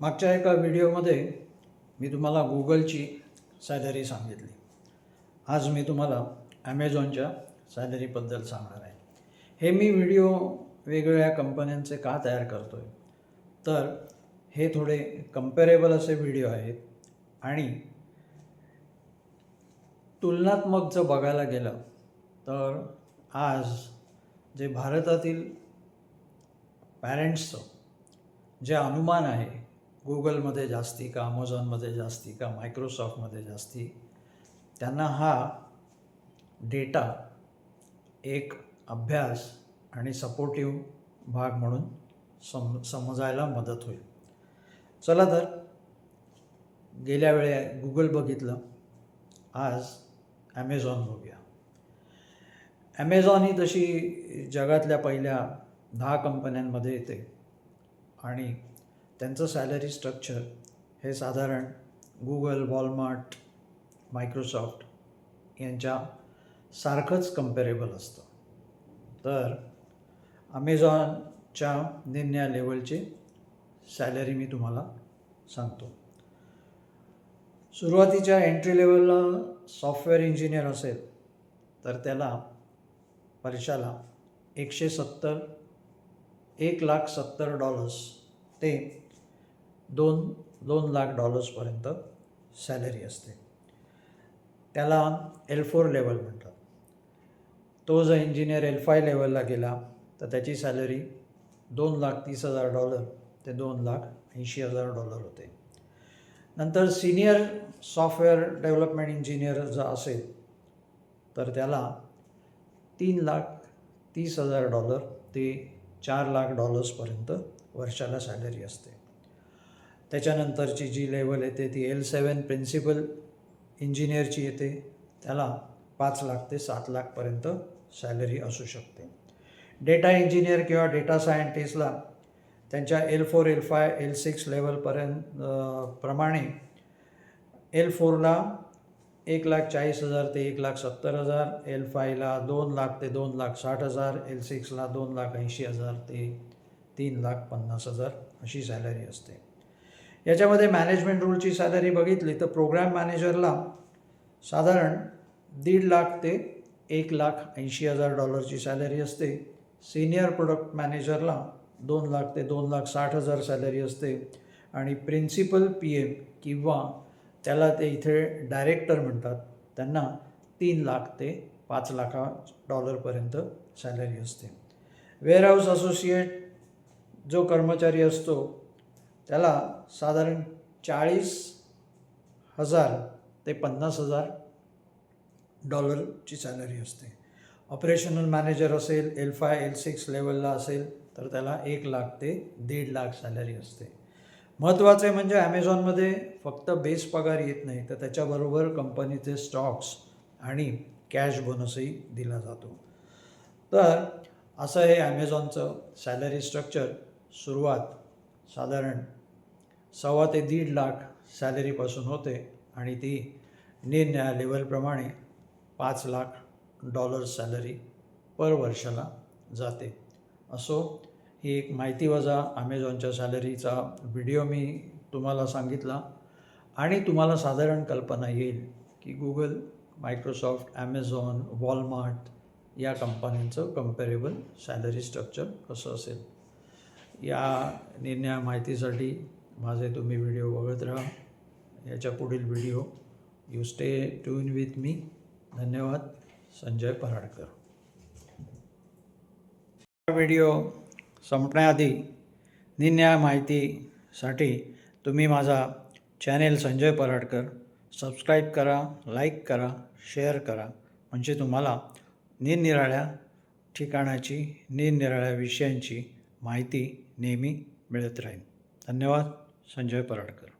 मागच्या एका व्हिडिओमध्ये मी तुम्हाला गुगलची सॅलरी सांगितली. आज मी तुम्हाला ॲमेझॉनच्या सॅलरीबद्दल सांगणार आहे. हे मी व्हिडिओ वेगवेगळ्या कंपन्यांचे का तयार करतो आहे तर हे थोडे कम्पेरेबल असे व्हिडिओ आहेत आणि तुलनात्मक जर बघायला गेलं तर आज जे भारतातील पॅरेंट्सचं जे अनुमान आहे गुगलमध्ये जास्ती का अमेझॉनमध्ये जास्ती का मायक्रोसॉफ्टमध्ये जास्ती त्यांना हा डेटा एक अभ्यास आणि सपोर्टिव्ह भाग म्हणून सम समजायला मदत होईल. चला तर गेल्या वेळे गुगल बघितलं आज ॲमेझॉन बघूया. ॲमेझॉन ही तशी जगातल्या पहिल्या दहा कंपन्यांमध्ये येते आणि त्यांचं सॅलरी स्ट्रक्चर हे साधारण गुगल वॉलमार्ट मायक्रोसॉफ्ट यांच्या सारखंच कम्पेरेबल असतं. तर अमेझॉनच्या निम्न्या लेवलची सॅलरी मी तुम्हाला सांगतो. सुरुवातीच्या एंट्री लेवलला सॉफ्टवेअर इंजिनियर असेल तर त्याला वर्षाला एकशे सत्तर एक लाख सत्तर डॉलर्स ते दोन दोन लाख डॉलर्सपर्यंत सॅलरी असते. त्याला एल फोर लेवल म्हणतात. तो जर इंजिनियर एल फाय लेवलला गेला तर त्याची सॅलरी दोन लाख तीस हजार डॉलर ते दोन लाख ऐंशी हजार डॉलर होते. नंतर सिनियर सॉफ्टवेअर डेव्हलपमेंट इंजिनियर जर असेल तर त्याला तीन लाख तीस हजार डॉलर ते चार लाख डॉलर्सपर्यंत वर्षाला सॅलरी असते. त्याच्यानंतरची जी लेवल येते ती एल सेवन प्रिन्सिपल इंजिनियरची येते. त्याला पाच लाख ते सात लाखपर्यंत सॅलरी असू शकते. डेटा इंजिनियर किंवा डेटा सायंटिस्टला त्यांच्या L four L five L six लेवलपर्यंत प्रमाणे एल फोरला एक लाख चाळीस हजार ते एक लाख सत्तर हजार एल फायला दोन लाख ते दोन लाख साठ हजार एल सिक्सला दोन लाख ऐंशी हजार ते तीन लाख पन्नास हजार अशी सॅलरी असते. याच्यामध्ये मॅनेजमेंट रूलची सॅलरी बघितली तर प्रोग्राम मॅनेजरला साधारण दीड लाख ते एक लाख ऐंशी हजार डॉलरची सॅलरी असते. सिनियर प्रोडक्ट मॅनेजरला दोन लाख ते दोन लाख साठ हजार सॅलरी असते. आणि प्रिन्सिपल पी एम किंवा त्याला ते इथे डायरेक्टर म्हणतात त्यांना तीन लाख ते पाच लाखा डॉलरपर्यंत सॅलरी असते. वेअरहाऊस असोसिएट जो कर्मचारी असतो त्याला साधारण चाळीस हजार ते पन्नास हजार डॉलरची सॅलरी असते. ऑपरेशनल मॅनेजर असेल एल फाय एल सिक्स लेवलला असेल तर त्याला एक लाख ते दीड लाख सॅलरी असते. महत्त्वाचे म्हणजे ॲमेझॉनमध्ये फक्त बेस पगार येत नाही तर त्याच्याबरोबर कंपनीचे स्टॉक्स आणि कॅश बोनसही दिला जातो. तर असं हे ॲमेझॉनचं सॅलरी स्ट्रक्चर सुरुवात साधारण सव्वा ते दीड लाख सॅलरीपासून होते आणि ती निरनिळ्या लेवलप्रमाणे पाच लाख डॉलर सॅलरी पर वर्षाला जाते. असो ही एक माहिती वजा ॲमेझॉनच्या सॅलरीचा व्हिडिओ मी तुम्हाला सांगितला आणि तुम्हाला साधारण कल्पना येईल की गुगल मायक्रोसॉफ्ट ॲमेझॉन वॉलमार्ट या कंपन्यांचं कम्पेरेबल सॅलरी स्ट्रक्चर कसं असेल? या निर्णया माहितीसाठी माझे तुम्ही व्हिडिओ बघत राहा. याच्या पुढील video. You stay tune with me धन्यवाद. संजय पराडकर. व्हिडिओ संपण्याआधी निन्या माहितीसाठी तुम्ही माझा चॅनेल संजय पराडकर. सबस्क्राईब करा लाईक करा शेअर करा. म्हणजे तुम्हाला निरनिराळ्या ठिकाणाची निरनिराळ्या विषयांची माहिती नेहमी मिळत राहील. धन्यवाद. संजय पराडकर.